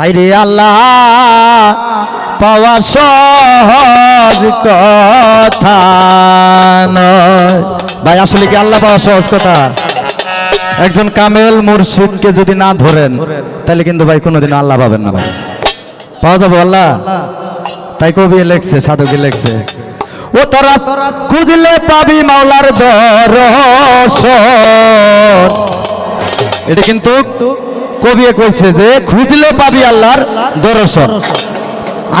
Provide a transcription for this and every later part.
হাইরে আল্লাহ, পাওয়া সহজ কথা ভাই, আসলে কি আল্লাহ পাওয়া সহজ কথা? একজন কামেল মুর্শিদকে যদি না ধরেন, তাহলে কিন্তু ভাই কোনোদিন আল্লাহ পাবেন না ভাই। পাওয়া যাব আল্লাহ? তাই কবি লেখছে সাধকে লেখছে। ও তোরা খুঁজলে পাবি মাওলার দরসন এটা কিন্তু কবি কইছে যে খুঁজলে পাবি আল্লাহর দর্শন।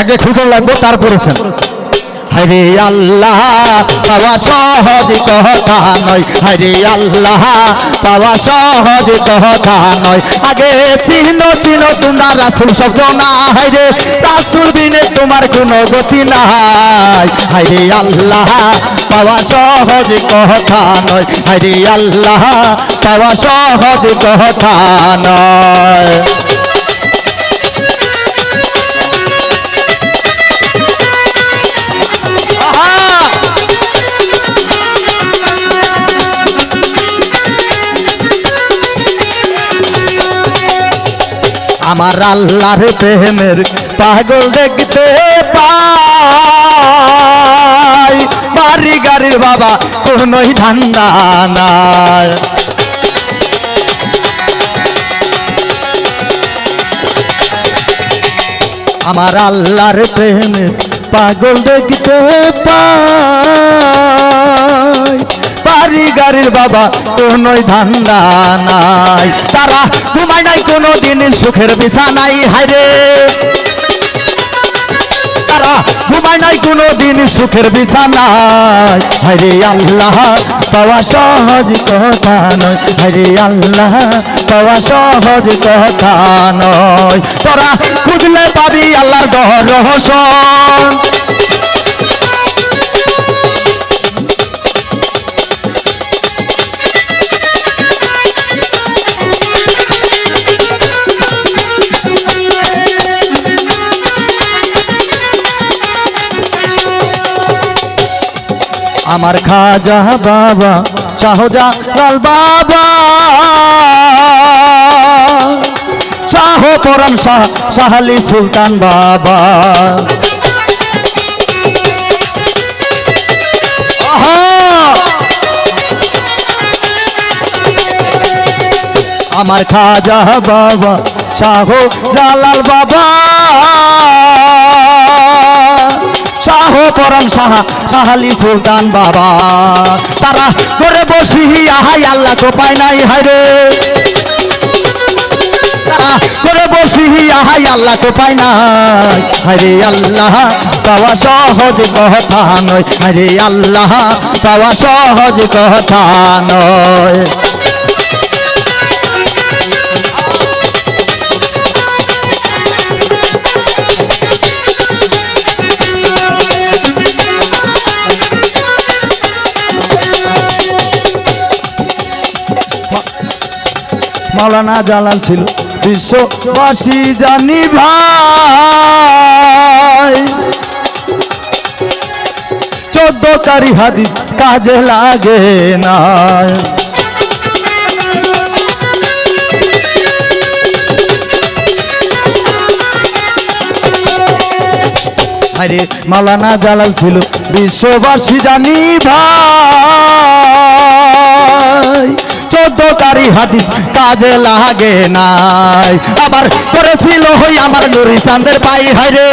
আগে খুঁজে লাগবো তারপরেছেন হরে আল্লাহ, পাওয়া সহজ কথা নয়। হরে আল্লাহ, পাওয়া সহজ কথা নয়। আগে চিহ্ন চিহ্ন তোমরা রাসুল শব্দ না হরে রাসুল দিনে তোমার কোনো গতি নাই। হরে আল্লাহ, পাওয়া সহজ কথা নয়। হরে আল্লাহ, পাওয়া সহজ কথা নয়। আমার আল্লাহর প্রেমের পাগল দেখতে পাই। বাড়ি গাড়ির বাবা কোনোই ঠান্ডা নাই। আমার আল্লাহর প্রেমের পাগল দেখতে পাই। বাড়ি গাড়ির বাবা কোনোই ধান্দা নাই। তারা ঘুমায় নাই কোনো দিন সুখের বিছানাই। হাইরে তারা ঘুমায় নাই কোনো দিন সুখের বিছানায় হরে আল্লাহ, পাওয়া সহজ কথা নয়। হরে আল্লাহ, পাওয়া সহজ কথা নয়। তোরা খুঁজলে পাবি আল্লাহর দর রহসন আমার খাজা বাবা শাহজা লাল বাবা। শাহ পরম শাহ শাহালি সুলতান বাবা! আমার খাজা বাবা, শাহ জালাল বাবা। পরম শাহ শাহালি সুলতান বাবা। তারা করে বসি আহাই আল্লাহ তো পায় নাই হায়রে করে বসি আহাই আল্লাহ তো পায় নাই হরে আল্লাহ, পাওয়া সহজ কথা নয়। হরে আল্লাহ, পাওয়া সহজ কথা নয়। মাওলানা জালাল ছিল। বিশ্ববাসী জানি ভাই। চোদ্দ কারি হাদিস কাজে লাগে না আরে মাওলানা জালাল ছিল। বিশ্ববাসী জানি ভাই। হাদিস কাজে লাগে নাই। আবার করেছিল হই আমার নুরি চাঁদের পাই হাইরে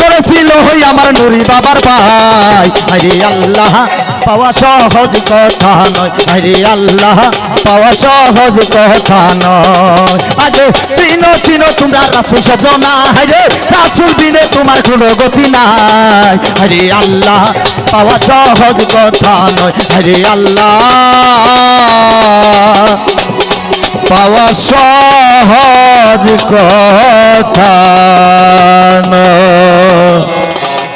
করেছিল হই আমার নুরি বাবার পাই হাইরে আল্লাহ। পাওয়া সহজ কথা নয়। আরে আল্লাহ, পাওয়া সহজ কথা নয়। আগে চিনো চিনো, তোমরা রাসুল শব্দ না রাসুল বিনে তোমার কোনো গতি নাই। আরে আল্লাহ, পাওয়া সহজ কথা নয়। আরে আল্লাহ, পাওয়া সহজ কথা নয়।